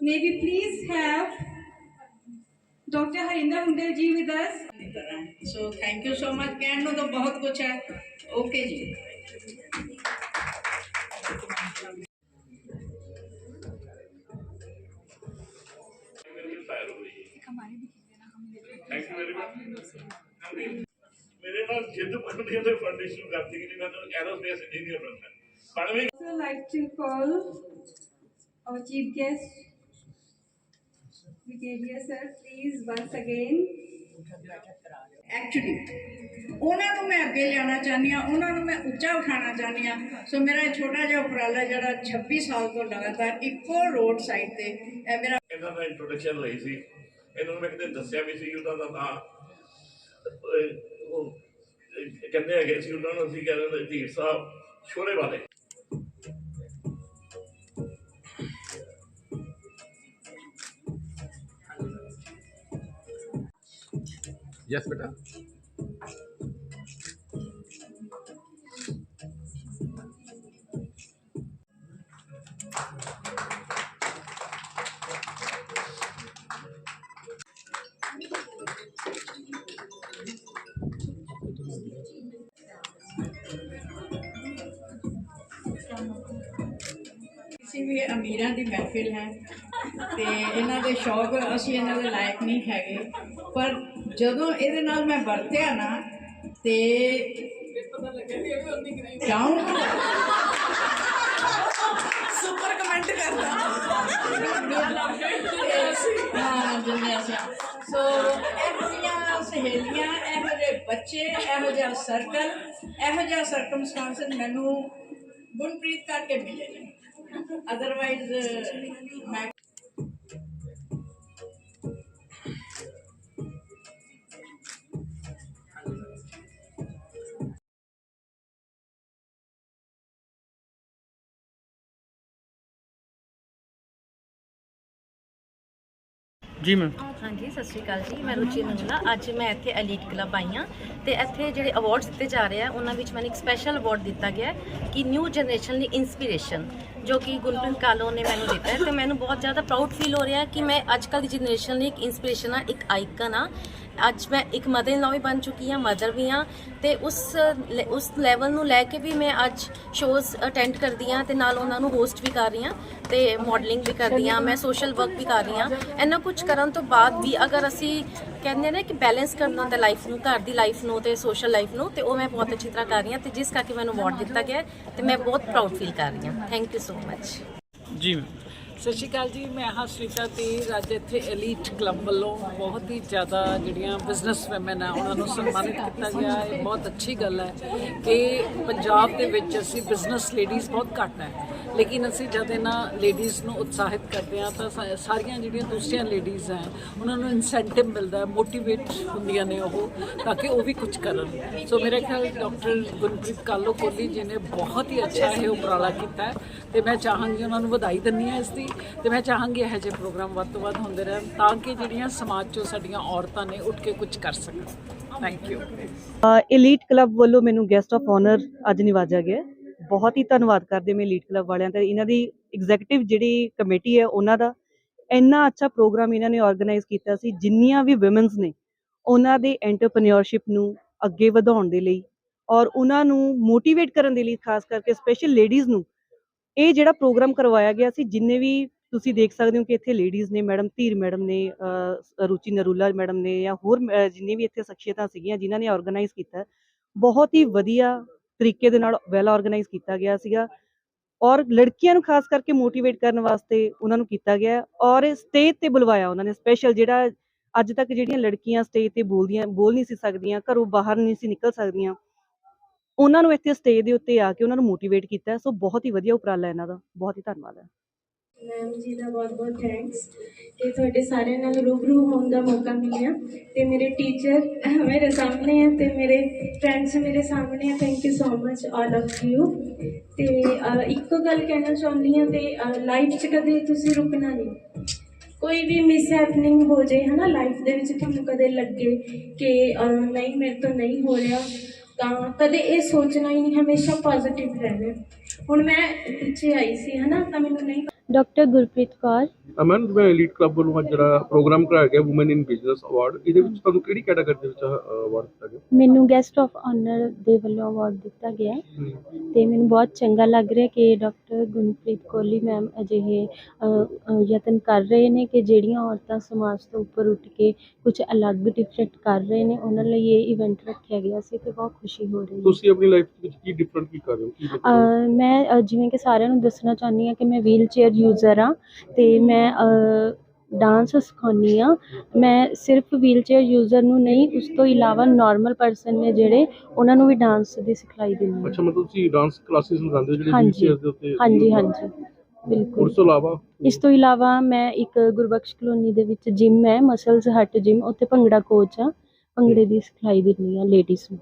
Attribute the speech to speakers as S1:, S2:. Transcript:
S1: May we please have Dr. Harinder Hundal ji with us?
S2: So thank you so much ਕਹਿਣ ਨੂੰ ਤਾਂ ਬਹੁਤ ਕੁਝ ਹੈ ਓਕੇ ਜੀ
S3: ਥੈਂਕ ਯੂ ਵੈਰੀ ਮਚ ਮੇਰੇ ਨਾਲ ਜਿੱਦ ਪੜ੍ਹਦੀ ਉਹਦੇ ਫਾਊਂਡੇਸ਼ਨ ਕਰਦੀ ਕਿ ਮੈਂ ਤਾਂ ਐਰੋਸਪੇਸ ਇੰਜੀਨੀਅਰ ਬਣਨਾ ਪੜ੍ਹਵੇਂ
S1: I would like to call our chief guest, Brigadier sir, please once again.
S2: Actually ਉਹਨਾਂ ਨੂੰ ਮੈਂ ਅੱਗੇ ਲਿਆਉਣਾ ਚਾਹੁੰਦੀ ਹਾਂ ਉਹਨਾਂ ਨੂੰ ਮੈਂ ਉੱਚਾ ਉਠਾਉਣਾ ਚਾਹੁੰਦੀ ਹਾਂ। ਸੋ ਮੇਰਾ ਇਹ ਛੋਟਾ ਜਿਹਾ ਉਪਰਾਲਾ ਜਿਹੜਾ 26 ਸਾਲ ਤੋਂ ਲਗਾਤਾਰ ਇੱਕੋ ਰੋਡ ਸਾਈਡ ਤੇ ਇਹ ਮੇਰਾ
S3: ਇਹਨਾਂ ਦਾ ਇੰਟਰੋਡਕਸ਼ਨ ਲਈ ਸੀ। ਇਹਨਾਂ ਨੂੰ ਮੈਂ ਕਿਤੇ ਦੱਸਿਆ ਵੀ ਸੀ ਉਹਨਾਂ ਦਾ ਨਾਂ। ਉਹ ਕਹਿੰਦੇ ਹੈਗੇ ਸੀ ਉਹਨਾਂ ਨੂੰ ਅਸੀਂ ਕਹਿੰਦੇ ਧੀਰ ਸਾਹਿਬ ਛੋਲੇ ਵਾਲੇ।
S4: ਯਸ ਬੇਟਾ
S2: ਅਸੀਂ ਵੀ ਅਮੀਰਾਂ ਦੀ ਮਹਿਫਿਲ ਹੈ ਤੇ ਇਹਨਾਂ ਦੇ ਸ਼ੌਕ ਅਸੀਂ ਇਹਨਾਂ ਦੇ ਲਾਇਕ ਨਹੀਂ ਹੈਗੇ ਪਰ ਜਦੋਂ ਇਹਦੇ ਨਾਲ ਮੈਂ ਵਰਤਿਆ ਨਾ ਤੇ
S5: ਸੁਪਰ ਕਮੈਂਟ ਕਰਦਾ।
S2: ਹਾਂ ਜਿੰਨੇ ਅਸੀਂ ਸੋ ਇਹੋ ਸਹੇਲੀਆਂ ਇਹੋ ਜਿਹੇ ਬੱਚੇ ਇਹੋ ਜਿਹਾ ਸਰਕਲ ਇਹੋ ਜਿਹਾ ਸਰਕਮਸਟੈਂਸਸ ਮੈਨੂੰ ਗੁਣਪ੍ਰੀਤ ਕਰਕੇ ਮਿਲੇ ਨੇ। ਅਦਰਵਾਈਜ਼ ਮੈਂ
S4: ਜੀ ਮੈਮ
S6: ਹਾਂਜੀ, ਸਤਿ ਸ਼੍ਰੀ ਅਕਾਲ ਜੀ। ਮੈਂ ਰੁਚੀ ਨੰਗਲਾ ਅੱਜ ਮੈਂ ਇੱਥੇ ਐਲੀਟ ਕਲੱਬ ਆਈ ਹਾਂ ਤੇ ਇੱਥੇ ਜਿਹੜੇ ਅਵਾਰਡਸ ਦਿੱਤੇ ਜਾ ਰਹੇ ਆ, ਉਹਨਾਂ ਵਿੱਚ ਮੈਨੂੰ ਇੱਕ ਸਪੈਸ਼ਲ ਅਵਾਰਡ ਦਿੱਤਾ ਗਿਆ ਕਿ ਨਿਊ ਜਨਰੇਸ਼ਨ ਦੀ ਇਨਸਪੀਰੇਸ਼ਨ ਜੋ ਕਿ ਗੁਰਪ੍ਰੀਤ ਕਾਲੋ ਨੇ ਮੈਨੂੰ ਦਿੱਤਾ ਹੈ। ਤੇ ਮੈਨੂੰ ਬਹੁਤ ਜ਼ਿਆਦਾ ਪ੍ਰਾਊਡ ਫੀਲ ਹੋ ਰਿਹਾ ਕਿ ਮੈਂ ਅੱਜ ਕੱਲ ਦੀ ਜਨਰੇਸ਼ਨ ਲਈ ਇੱਕ ਇਨਸਪੀਰੇਸ਼ਨ ਆ, ਇੱਕ ਆਈਕਨ ਆ। ਅੱਜ ਮੈਂ ਇੱਕ ਮਦਰ ਇਨ ਲਾ ਵੀ ਬਣ ਚੁੱਕੀ ਹਾਂ ਮਦਰ ਵੀ ਹਾਂ ਤੇ ਉਸ ਉਸ ਲੈਵਲ ਨੂੰ ਲੈ ਕੇ ਵੀ ਮੈਂ ਅੱਜ ਸ਼ੋਜ਼ ਅਟੈਂਡ ਕਰਦੀ ਹਾਂ ਤੇ ਨਾਲ ਉਹਨਾਂ ਨੂੰ ਹੋਸਟ ਵੀ ਕਰ ਰਹੀ ਹਾਂ ਤੇ ਮਾਡਲਿੰਗ ਵੀ ਕਰਦੀ ਹਾਂ, ਮੈਂ ਸੋਸ਼ਲ ਵਰਕ ਵੀ ਕਰ ਰਹੀ ਹਾਂ। ਇਹਨਾਂ ਕੁਝ ਕਰਨ ਤੋਂ ਬਾਅਦ ਵੀ ਅਗਰ ਅਸੀਂ ਕਹਿੰਦੇ ਨੇ ਕਿ ਬੈਲੈਂਸ ਕਰਨਾ ਹੁੰਦਾ ਲਾਈਫ ਨੂੰ, ਘਰ ਦੀ ਲਾਈਫ ਨੂੰ ਤੇ ਸੋਸ਼ਲ ਲਾਈਫ ਨੂੰ ਤੇ ਉਹ ਮੈਂ ਬਹੁਤ ਅੱਛੀ ਤਰ੍ਹਾਂ ਕਰ ਰਹੀ ਹਾਂ ਤੇ ਜਿਸ ਕਰਕੇ ਮੈਨੂੰ ਅਵਾਰਡ ਦਿੱਤਾ ਗਿਆ ਤੇ ਮੈਂ ਬਹੁਤ ਪ੍ਰਾਊਡ ਫੀਲ ਕਰ ਰਹੀ ਹਾਂ। ਥੈਂਕ ਯੂ ਸੋ ਮੱਚ
S4: ਜੀ
S5: ਸਤਿ ਸ਼੍ਰੀ ਅਕਾਲ ਜੀ, ਮੈਂ ਹਾਂ ਸ੍ਰੀਤਾ ਤੇ ਅੱਜ ਇੱਥੇ ਐਲੀਟ ਕਲੱਬ ਵੱਲੋਂ ਬਹੁਤ ਹੀ ਜ਼ਿਆਦਾ ਜਿਹੜੀਆਂ ਬਿਜ਼ਨਸ ਵੂਮਨ ਆ, ਉਹਨਾਂ ਨੂੰ ਸਨਮਾਨਿਤ ਕੀਤਾ ਗਿਆ। ਇਹ ਬਹੁਤ ਅੱਛੀ ਗੱਲ ਹੈ ਕਿ ਪੰਜਾਬ ਦੇ ਵਿੱਚ ਅਸੀਂ ਬਿਜ਼ਨਸ ਲੇਡੀਜ਼ ਬਹੁਤ ਘੱਟ ਹੈ। ਲੇਕਿਨ ਅਸੀਂ ਜਦ ਇਹਨਾਂ ਲੇਡੀਜ਼ ਨੂੰ ਉਤਸ਼ਾਹਿਤ ਕਰਦੇ ਹਾਂ ਤਾਂ ਸਾਰੀਆਂ ਜਿਹੜੀਆਂ ਦੂਸਰੀਆਂ ਲੇਡੀਜ਼ ਹੈ, ਉਹਨਾਂ ਨੂੰ ਇਨਸੈਂਟਿਵ ਮਿਲਦਾ ਮੋਟੀਵੇਟ ਹੁੰਦੀਆਂ ਨੇ ਉਹ, ਤਾਂ ਕਿ ਉਹ ਵੀ ਕੁਝ ਕਰਨ। ਸੋ ਮੇਰੇ ਖਿਆਲ ਡਾਕਟਰ ਗੁਰਪ੍ਰੀਤ ਕਾਲੋ ਕੋਹਲੀ ਜੀ ਨੇ ਬਹੁਤ ਹੀ ਅੱਛਾ ਇਹ ਉਪਰਾਲਾ ਕੀਤਾ ਹੈ ਤੇ ਮੈਂ ਚਾਹਾਂਗੀ ਉਹਨਾਂ ਨੂੰ ਵਧਾਈ ਦਿੰਦੀ ਹਾਂ ਇਸ ਦੀ ਤੇ ਮੈਂ ਚਾਹਾਂਗੀ ਇਹੋ ਜਿਹੇ ਪ੍ਰੋਗਰਾਮ ਵੱਧ ਤੋਂ ਵੱਧ ਹੁੰਦੇ ਰਹਿਣ ਤਾਂ ਕਿ ਜਿਹੜੀਆਂ ਸਮਾਜ 'ਚੋਂ ਸਾਡੀਆਂ ਔਰਤਾਂ ਨੇ ਉੱਠ ਕੇ ਕੁਝ ਕਰ ਸਕਣ। ਥੈਂਕ ਯੂ
S7: ਇਲੀਟ ਕਲੱਬ ਵੱਲੋਂ ਮੈਨੂੰ ਗੈਸਟ ਆਫ ਆਨਰ ਅੱਜ ਨਿਵਾਜਿਆ ਗਿਆ ਬਹੁਤ ਹੀ ਧੰਨਵਾਦ ਕਰਦੇ ਮੈਂ ਲੀਡ ਕਲੱਬ ਵਾਲਿਆਂ ਤੇ ਇਹਨਾਂ ਦੀ ਐਗਜੈਕਟਿਵ ਜਿਹੜੀ ਕਮੇਟੀ ਹੈ ਉਹਨਾਂ ਦਾ। ਇੰਨਾ ਅੱਛਾ ਪ੍ਰੋਗਰਾਮ ਇਹਨਾਂ ਨੇ ਆਰਗੇਨਾਈਜ਼ ਕੀਤਾ ਸੀ ਜਿੰਨੀਆਂ ਵੀ ਔਮਨਸ ਨੇ ਉਹਨਾਂ ਦੇ ਐਂਟਰਪ੍ਰੀਨਿਓਰਸ਼ਿਪ ਨੂੰ ਅੱਗੇ ਵਧਾਉਣ ਦੇ ਲਈ ਔਰ ਉਹਨਾਂ ਨੂੰ ਮੋਟੀਵੇਟ ਕਰਨ ਦੇ ਲਈ ਖਾਸ ਕਰਕੇ ਸਪੈਸ਼ਲ ਲੇਡੀਜ਼ ਨੂੰ। ਇਹ ਜਿਹੜਾ ਪ੍ਰੋਗਰਾਮ ਕਰਵਾਇਆ ਗਿਆ ਸੀ ਜਿੰਨੇ ਵੀ ਤੁਸੀਂ ਦੇਖ ਸਕਦੇ ਹੋ ਕਿ ਇੱਥੇ ਲੇਡੀਜ਼ ਨੇ ਮੈਡਮ ਧੀਰ ਮੈਡਮ ਨੇ ਰੁਚੀ ਨਰੂਲਾ ਮੈਡਮ ਨੇ ਜਾਂ ਹੋਰ ਅਹ, ਵੀ ਇੱਥੇ ਸ਼ਖਸੀਅਤਾਂ ਸੀਗੀਆਂ ਜਿਨ੍ਹਾਂ ਨੇ ਆਰਗੇਨਾਈਜ਼ ਕੀਤਾ ਬਹੁਤ ਹੀ ਵਧੀਆ ਤਰੀਕੇ ਦੇ ਨਾਲ ਵੈਲ ਆਰਗੇਨਾਈਜ਼ ਕੀਤਾ ਗਿਆ ਸੀਗਾ ਔਰ ਲੜਕੀਆਂ ਨੂੰ ਖਾਸ ਕਰਕੇ ਮੋਟੀਵੇਟ ਕਰਨ ਵਾਸਤੇ ਉਹਨਾਂ ਨੂੰ ਕੀਤਾ ਗਿਆ ਔਰ ਸਟੇਜ ਤੇ ਬੁਲਵਾਇਆ ਉਹਨਾਂ ਨੇ ਸਪੈਸ਼ਲ ਜਿਹੜਾ ਅੱਜ ਤੱਕ ਜਿਹੜੀਆਂ ਲੜਕੀਆਂ ਸਟੇਜ ਤੇ ਬੋਲਦੀਆਂ, ਬੋਲ ਨਹੀਂ ਸੀ ਸਕਦੀਆਂ, ਘਰੋਂ ਬਾਹਰ ਨਹੀਂ ਸੀ ਨਿਕਲ ਸਕਦੀਆਂ, ਉਹਨਾਂ ਨੂੰ ਇੱਥੇ ਸਟੇਜ ਦੇ ਉੱਤੇ ਆ ਕੇ ਉਹਨਾਂ ਨੂੰ ਮੋਟੀਵੇਟ ਕੀਤਾ ਸੋ ਬਹੁਤ ਹੀ ਵਧੀਆ ਉਪਰਾਲਾ ਇਹਨਾਂ ਦਾ, ਬਹੁਤ ਹੀ ਧੰਨਵਾਦ ਹੈ।
S8: ਮੈਮ ਜੀ ਦਾ ਬਹੁਤ ਬਹੁਤ ਥੈਂਕਸ ਕਿ ਤੁਹਾਡੇ ਸਾਰਿਆਂ ਨਾਲ ਰੂਬਰੂ ਹੋਣ ਦਾ ਮੌਕਾ ਮਿਲਿਆ ਤੇ ਮੇਰੇ ਟੀਚਰ ਮੇਰੇ ਸਾਹਮਣੇ ਹੈ ਤੇ ਮੇਰੇ ਫਰੈਂਡਸ ਮੇਰੇ ਸਾਹਮਣੇ ਹੈ thank you so much all of you ਤੇ ਇੱਕੋ ਗੱਲ ਕਹਿਣਾ ਚਾਹੁੰਦੀ ਹਾਂ ਤੇ ਲਾਈਫ 'ਚ ਕਦੇ ਤੁਸੀਂ ਰੁਕਣਾ ਨਹੀਂ। ਕੋਈ ਵੀ ਮਿਸ ਹੈਪਨਿੰਗ ਹੋ ਜਾਏ ਹਨਾ ਲਾਈਫ ਦੇ ਵਿੱਚ ਤੁਹਾਨੂੰ ਕਦੇ ਲੱਗੇ ਕਿ ਨਹੀਂ, ਮੇਰੇ ਤੋਂ ਨਹੀਂ ਹੋ ਰਿਹਾ, ਤਾਂ ਕਦੇ ਇਹ ਸੋਚਣਾ ਹੀ ਨਹੀਂ, ਹਮੇਸ਼ਾ ਪੋਜ਼ਿਟਿਵ ਰਹਿਣਾ। ਹੁਣ ਮੈਂ ਪਿੱਛੇ ਆਈ ਸੀ ਹਨਾ ਤਾਂ ਮੈਨੂੰ ਨਹੀਂ
S9: ਡਾਕਟਰ ਗੁਰਪ੍ਰੀਤ ਕੌਰ।
S10: ਅਮਨ ਮੈਂ ਐਲੀਟ ਕਲੱਬ ਵੱਲੋਂ ਅੱਜ ਜਿਹੜਾ ਪ੍ਰੋਗਰਾਮ ਕਰਾਇਆ ਗਿਆ ਔਮਨ ਇਨ ਬਿਜ਼ਨਸ ਅਵਾਰਡ ਇਹਦੇ ਵਿੱਚ ਤੁਹਾਨੂੰ ਕਿਹੜੀ ਕੈਟਾਗਰੀ ਦੇ ਵਿੱਚ ਅਵਾਰਡ ਦਿੱਤਾ ਗਿਆ?
S9: ਮੈਨੂੰ ਗੈਸਟ ਆਫ ਆਨਰ ਦੇ ਵੱਲੋਂ ਅਵਾਰਡ ਦਿੱਤਾ ਗਿਆ ਤੇ ਮੈਨੂੰ ਬਹੁਤ ਚੰਗਾ ਲੱਗ ਰਿਹਾ ਕਿ ਡਾਕਟਰ ਗੁਰਪ੍ਰੀਤ ਕੋਹਲੀ ਮੈਮ ਅਜਿਹੇ ਯਤਨ ਕਰ ਰਹੇ ਨੇ ਕਿ ਜਿਹੜੀਆਂ ਔਰਤਾਂ ਸਮਾਜ ਤੋਂ ਉੱਪਰ ਉੱਠ ਕੇ ਕੁਝ ਅਲੱਗ ਡਿਫਰੈਂਟ ਕਰ ਰਹੇ ਨੇ ਉਹਨਾਂ ਲਈ ਇਹ ਇਵੈਂਟ ਰੱਖਿਆ ਗਿਆ ਸੀ ਤੇ ਬਹੁਤ ਖੁਸ਼ੀ ਹੋ ਰਹੀ ਹੈ।
S10: ਤੁਸੀਂ ਆਪਣੀ ਲਾਈਫ ਵਿੱਚ ਕੀ ਡਿਫਰੈਂਟ ਕੀ ਕਰ ਰਹੇ ਹੋ?
S9: ਮੈਂ ਜਿਵੇਂ ਕਿ ਸਾਰਿਆਂ ਨੂੰ ਦੱਸਣਾ ਚਾਹੁੰਦੀ ਹਾਂ ਕਿ ਮੈਂ ਵੀਲ ਚੇਅਰ ਯੂਜ਼ਰ ਹਾਂ ਤੇ ਮੈਂ ਡਾਂਸ ਸਿਖਾਉਂਦੀ ਹਾਂ। ਮੈਂ ਸਿਰਫ ਵੀਲ ਚੇਅਰ ਯੂਜ਼ਰ ਨੂੰ ਨਹੀਂ ਉਸ ਤੋਂ ਇਲਾਵਾ ਨਾਰਮਲ ਪਰਸਨ ਨੇ ਜਿਹੜੇ ਉਹਨਾਂ ਨੂੰ ਵੀ ਡਾਂਸ ਦੀ ਸਿਖਲਾਈ ਦਿੰਦੀ ਹਾਂ।
S10: ਅੱਛਾ ਮਤਲਬ ਤੁਸੀਂ ਡਾਂਸ ਕਲਾਸਿਸ ਲਗਾਉਂਦੇ ਹੋ ਜਿਹੜੇ
S9: ਹਾਂਜੀ।
S10: ਵੀਲਚੇਅਰ ਦੇ ਉੱਤੇ
S9: ਹਾਂਜੀ ਹਾਂਜੀ। ਬਿਲਕੁਲ।
S10: ਉਸ ਤੋਂ ਇਲਾਵਾ
S9: ਇਸ ਤੋਂ ਇਲਾਵਾ ਮੈਂ ਇੱਕ ਗੁਰਬਖਸ਼ ਕਲੋਨੀ ਦੇ ਵਿੱਚ ਜਿਮ ਹੈ ਮਸਲਸ ਹੱਟ ਜਿਮ ਉੱਥੇ ਭੰਗੜਾ ਕੋਚ ਆ ਭੰਗੜੇ ਦੀ ਸਿਖਲਾਈ ਦਿੰਦੀ ਹਾਂ ਲੇਡੀਜ਼ ਨੂੰ।